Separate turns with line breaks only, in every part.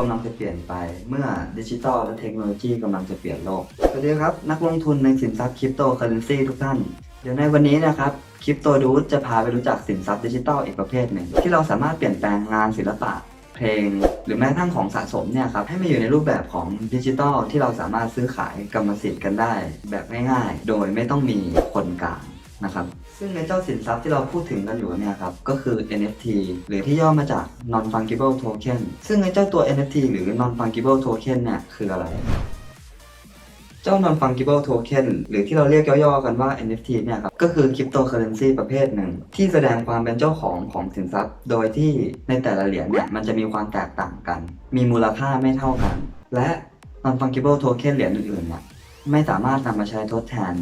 กำลังจะเปลี่ยนไป เมื่อดิจิทัลและเทคโนโลยีกำลังจะเปลี่ยนโลก สวัสดีครับ นักลงทุนในสินทรัพย์คริปโตเคอเรนซีทุกท่าน เดี๋ยวในวันนี้นะครับคริปโตดูจะพาไปรู้จักสินทรัพย์ดิจิทัลอีกประเภทหนึ่ง ที่เราสามารถเปลี่ยนแปลงงานศิลปะเพลง หรือแม้กระทั่งของสะสมเนี่ยครับให้มาอยู่ในรูปแบบของดิจิทัลที่เราสามารถซื้อขายกรรมสิทธิ์กันได้ แบบง่ายๆ โดยไม่ต้องมีคนกลาง นะครับ ซึ่งในเจ้าสินทรัพย์ที่เราพูดถึงกันอยู่เนี่ยครับ ก็คือ NFT หรือที่ย่อมาจาก non fungible token ซึ่งในเจ้าตัว NFT หรือ non fungible token เนี่ยคืออะไร เจ้า non fungible token หรือที่เราเรียกย่อๆกันว่า NFT เนี่ยครับ ก็คือคริปโตเคอเรนซีประเภทหนึ่ง ที่แสดงความเป็นเจ้าของของสินทรัพย์ โดยที่ในแต่ละเหรียญเนี่ยมันจะมีความแตกต่างกัน มีมูลค่าไม่เท่ากัน และ non fungible token เหรียญอื่นๆเนี่ยไม่สามารถนำมาใช้ทดแทน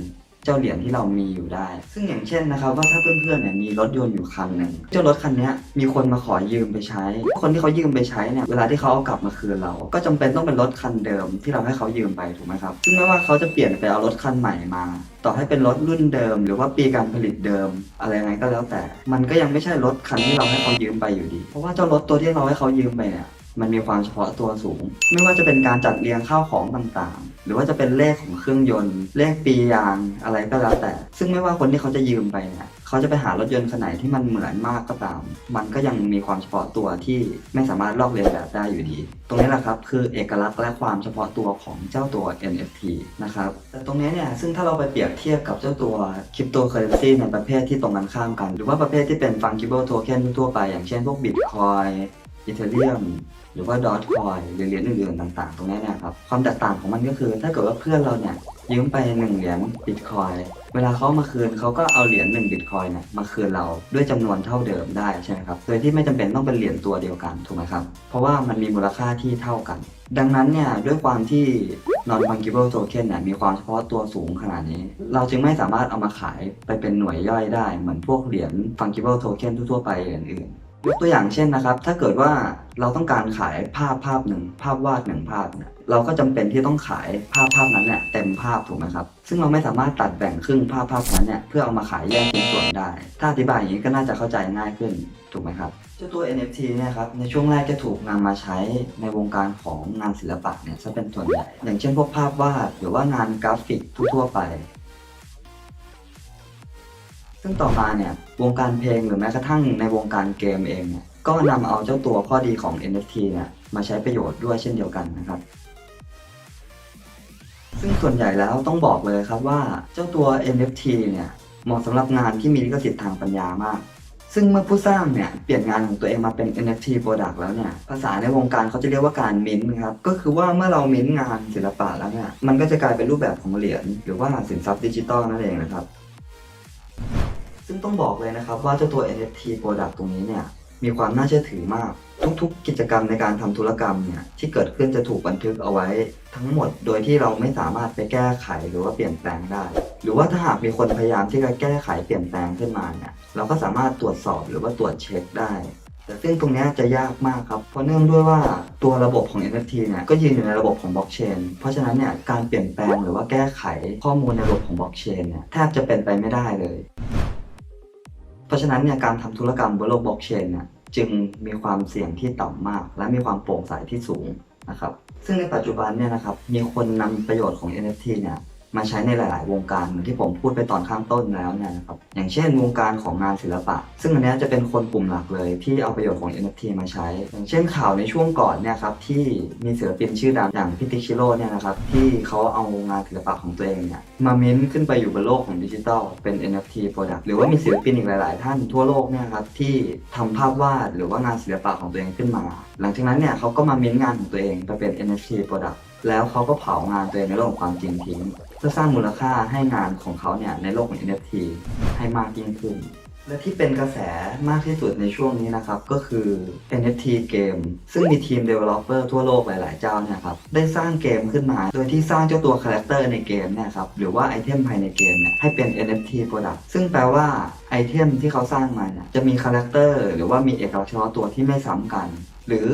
จ้าเหรียญที่เรามีอยู่ได้ ซึ่งอย่างเช่นนะครับว่าถ้าเพื่อนๆเนี่ยมีรถยนต์อยู่คันหนึ่งเจ้ารถคันนี้มีคนมาขอยืมไปใช้ คนที่เขายืมไปใช้เนี่ยเวลาที่เขาเอากลับมาคืนเรา ก็จำเป็นต้องเป็นรถคันเดิมที่เราให้เขายืมไปถูกไหมครับ ซึ่งไม่ว่าเขาจะเปลี่ยนไปเอารถคันใหม่มา ต่อให้เป็นรถรุ่นเดิม หรือว่าปีการผลิตเดิม อะไรไงก็แล้วแต่ มันก็ยังไม่ใช่รถคันที่เราให้เขายืมไปอยู่ดี เพราะว่าเจ้ารถตัวที่เราให้เขายืมไปเนี่ย มันมีความเฉพาะตัวสูง ไม่ว่าจะเป็นการจัดเรียงข้าวของต่างๆ หรือว่าจะเป็นเลขของเครื่องยนต์ เลขปียางอะไรก็แล้วแต่ ซึ่งไม่ว่าคนที่เขาจะยืมไปเนี่ยเขาจะไปหารถยนต์คันไหนที่มันเหมือนมากก็ตาม มันก็ยังมีความเฉพาะตัวที่ไม่สามารถลอกเลียนแบบได้อยู่ดี ตรงนี้แหละครับคือเอกลักษณ์และความเฉพาะตัวของเจ้าตัว NFT นะครับแต่ตรงนี้เนี่ยซึ่งถ้าเราไปเปรียบเทียบกับเจ้าตัวคริปโตเคอเรนซีในประเภทที่ตรงกันข้ามกัน หรือว่าประเภทที่เป็น fungible token ทั่วไป อย่างเช่นพวก Bitcoin อี เทเรียมหรือว่าดอทคอยหรือเหรียญอื่นๆต่าง ๆ ตรงนี้นะครับ ความแตกต่างของมันก็คือ ถ้าเกิดว่าเพื่อนเราเนี่ยยืมไป1เหรียญบิตคอยเวลาเขามาคืนเขาก็เอาเหรียญ1บิตคอยเนี่ยมาคืนเราด้วยจำนวนเท่าเดิมได้ใช่ไหมครับโดยที่ไม่จำเป็นต้องเป็นเหรียญตัวเดียวกันถูกไหมครับ เพราะว่ามันมีมูลค่าที่เท่ากัน ดังนั้นเนี่ยด้วยความที่ non fungible token เนี่ยมีความเฉพาะตัวสูงขนาดนี้ เราจึงไม่สามารถเอามาขายไปเป็นหน่วยย่อยได้เหมือนพวกเหรียญ fungible token ทั่วๆไปอื่นๆ ยกตัวอย่างเช่นนะครับ ถ้าเกิดว่าเราต้องการขายภาพภาพหนึ่งภาพวาดหนึ่งภาพเนี่ยเราก็จำเป็นที่ต้องขายภาพภาพนั้นเนี่ยเต็มภาพถูกไหมครับ ซึ่งเราไม่สามารถตัดแบ่งครึ่งภาพภาพนั้นเนี่ยเพื่อเอามาขายแยกเป็นส่วนได้ ถ้าอธิบายอย่างนี้ก็น่าจะเข้าใจง่ายขึ้นถูกไหมครับเจ้าตัว NFT เนี่ยครับในช่วงแรกจะถูกนำมาใช้ในวงการของงานศิลปะเนี่ยซะเป็นส่วนใหญ่ อย่างเช่นพวกภาพวาดหรือว่างานกราฟิกทั่วๆไป ซึ่งต่อมาเนี่ยวงการเพลงหรือแม้กระทั่งในวงการเกมเองเนี่ยก็นำเอาเจ้าตัวข้อดีของ NFT เนี่ยมาใช้ประโยชน์ด้วยเช่นเดียวกันนะครับซึ่งส่วนใหญ่แล้วต้องบอกเลยครับว่าเจ้าตัว NFT เนี่ยเหมาะสำหรับงานที่มีลิขสิทธิ์ทางปัญญามาก ซึ่งเมื่อผู้สร้างเนี่ยเปลี่ยนงานของตัวเองมาเป็น NFT product แล้วเนี่ยภาษาในวงการเขาจะเรียกว่าการมิ้นครับก็คือว่าเมื่อเรามิ้นงานศิลปะแล้วเนี่ยมันก็จะกลายเป็นรูปแบบของเหรียญหรือว่าสินทรัพย์ดิจิตอลนั่นเองนะครับ ซึ่งต้องบอกเลยนะครับว่าเจ้าตัว NFT product ตรงนี้เนี่ยมีความน่าเชื่อถือมาก ทุกๆ กิจกรรมในการทำธุรกรรมเนี่ยที่เกิดขึ้นจะถูกบันทึกเอาไว้ทั้งหมด โดยที่เราไม่สามารถไปแก้ไขหรือว่าเปลี่ยนแปลงได้ หรือว่าถ้าหากมีคนพยายามที่จะแก้ไขเปลี่ยนแปลงขึ้นมาเนี่ยเราก็สามารถตรวจสอบหรือว่าตรวจเช็คได้แต่ซึ่งตรงนี้จะยากมากครับ เพราะเนื่องด้วยว่าตัวระบบของ NFT เนี่ยก็ยืนอยู่ในระบบของบล็อกเชน เพราะฉะนั้นเนี่ยการเปลี่ยนแปลงหรือว่าแก้ไขข้อมูลในระบบของบล็อกเชนเนี่ยแทบจะเป็นไปไม่ได้เลย เพราะฉะนั้นเนี่ยการทำธุรกรรมบนโลกบล็อกเชนเนี่ยจึงมีความเสี่ยงที่ต่ำมาก และมีความโปร่งใสที่สูงนะครับซึ่งในปัจจุบันเนี่ยนะครับมีคนนำประโยชน์ของ NFT เนี่ย มาใช้ในหลาย ๆ วงการเหมือนที่ผมพูดไปตอนข้างต้นแล้วเนี่ยนะครับอย่างเช่น วงการของงานศิลปะ ซึ่งอันนี้จะเป็นคนกลุ่มหลักเลย ที่เอาประโยชน์ของ NFT มาใช้ อย่างเช่นข่าวในช่วงก่อนเนี่ยครับที่มีศิลปินชื่อดังอย่างพิติชิโร่เนี่ยนะครับที่เขาเอางานศิลปะของตัวเองเนี่ยมามิ้นขึ้นไปอยู่บนโลกของดิจิทัลเป็น NFT product หรือว่ามีศิลปินอีกหลาย ๆ ท่านทั่วโลกเนี่ยครับที่ทำภาพวาดหรือว่างานศิลปะของตัวเองขึ้นมา หลังจากนั้นเนี่ยเขาก็มามิ้นงานของตัวเองไปเป็น NFT product แล้วเขาก็เผางานตัวเองในโลกของความจริงทิ้งเพื่อสร้างมูลค่าให้งานของเขาเนี่ยในโลกของ NFT ให้มากยิ่งขึ้น และที่เป็นกระแสมากที่สุดในช่วงนี้นะครับก็คือ NFT เกม ซึ่งมีทีม Developer ทั่วโลกหลาย ๆ เจ้าเนี่ยครับได้สร้างเกมขึ้นมา โดยที่สร้างเจ้าตัวคาแรคเตอร์ในเกมเนี่ยครับหรือว่าไอเทมภายในเกมเนี่ยให้เป็น NFT product ซึ่งแปลว่าไอเทมที่เขาสร้างมาเนี่ยจะมีคาแรคเตอร์หรือว่ามีเอกลักษณ์เฉพาะตัวที่ไม่ซ้ำกัน หรือ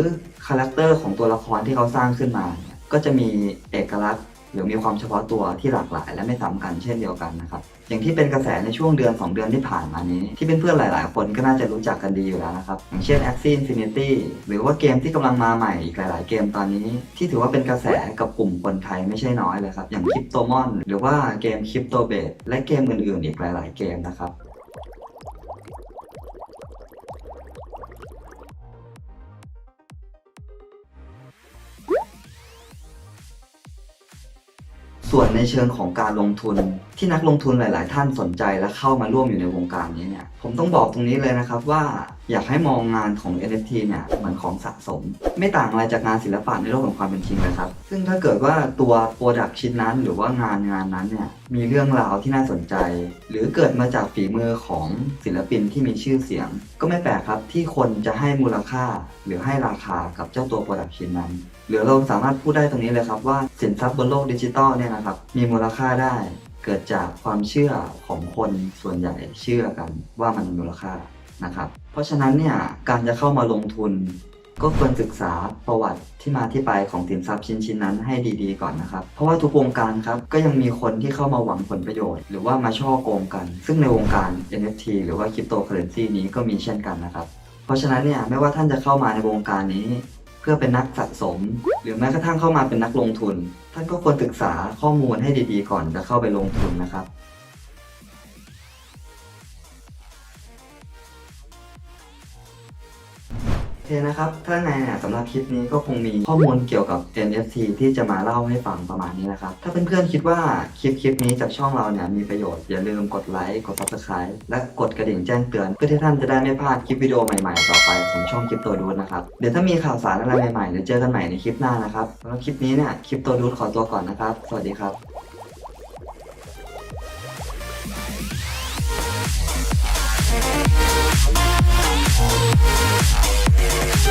คาแรคเตอร์ของตัวละครที่เขาสร้างขึ้นมาเนี่ย ก็จะมีเอกลักษณ์หรือมีความเฉพาะตัวที่หลากหลาย และไม่ซ้ำกันเช่นเดียวกันนะครับ อย่างที่เป็นกระแสในช่วงเดือน 2 เดือนที่ผ่านมานี้ ที่เป็นเพื่อนหลาย ๆ คนก็น่าจะรู้จักกันดีอยู่แล้วนะครับ อย่างเช่น Axie Infinity หรือว่าเกมที่กำลังมาใหม่อีกหลาย ๆ เกมตอนนี้ ที่ถือว่าเป็นกระแสกับกลุ่มคนไทยไม่ใช่น้อยเลยครับ อย่าง Cryptomon หรือว่าเกม Cryptobase และเกมอื่น ๆ อีกหลาย ๆ เกมนะครับ ส่วนในเชิงของการลงทุน ที่นักลงทุนหลาย ๆ ท่านสนใจและเข้ามาร่วมอยู่ในวงการนี้เนี่ย ผมต้องบอกตรงนี้เลยนะครับว่าอยากให้มองงานของ NFT เนี่ยเหมือนของสะสม ไม่ต่างอะไรจากงานศิลปะในโลกของความเป็นจริงเลยครับ ซึ่งถ้าเกิดว่าตัวโปรดักชิ้นนั้น หรือว่างานงานนั้นเนี่ยมีเรื่องราวที่น่าสนใจ หรือเกิดมาจากฝีมือของศิลปินที่มีชื่อเสียง ก็ไม่แปลกครับที่คนจะให้มูลค่า หรือให้ราคากับเจ้าตัวโปรดักชิ้นนั้นหรือเราสามารถพูดได้ตรงนี้เลยครับว่าสินทรัพย์บนโลกดิจิตอลเนี่ยนะครับมีมูลค่าได้ เกิดจากความเชื่อของคนส่วนใหญ่เชื่อกันว่ามันมีมูลค่านะครับ เพราะฉะนั้นเนี่ยการจะเข้ามาลงทุน ก็ควรศึกษาประวัติที่มาที่ไปของสินทรัพย์ชิ้นชิ้นๆนั้นให้ดีๆก่อนนะครับ เพราะว่าทุกวงการครับก็ยังมีคนที่เข้ามาหวังผลประโยชน์ หรือว่ามาช่อโกงกัน ซึ่งในวงการ NFT หรือว่าคริปโตเคอเรนซีนี้ก็มีเช่นกันนะครับ เพราะฉะนั้นเนี่ยไม่ว่าท่านจะเข้ามาในวงการนี้ เพื่อเป็นนักสะสม หรือแม้กระทั่งเข้ามาเป็นนักลงทุน ท่านก็ควรศึกษาข้อมูลให้ดีๆก่อนจะเข้าไปลงทุนนะครับ โอเคนะครับ ถ้าไงเนี่ยสำหรับคลิปนี้ก็คงมีข้อมูลเกี่ยวกับ Gen FC ที่จะมาเล่าให้ฟังประมาณนี้นะครับ ถ้าเพื่อนๆคิดว่าคลิปคลิปนี้จากช่องเราเนี่ยมีประโยชน์อย่าลืมกดไลค์ กด Subscribe และกดกระดิ่งแจ้งเตือน เพื่อที่ท่านจะได้ไม่พลาดคลิปวิดีโอใหม่ๆ ต่อไปของช่องคลิปตัวดูดนะครับ เดี๋ยวถ้ามีข่าวสารอะไรใหม่ๆเดี๋ยวเจอกันใหม่ในคลิปหน้านะครับสำหรับคลิปนี้เนี่ยคลิปตัวดูดขอตัวก่อนนะครับ สวัสดีครับ Música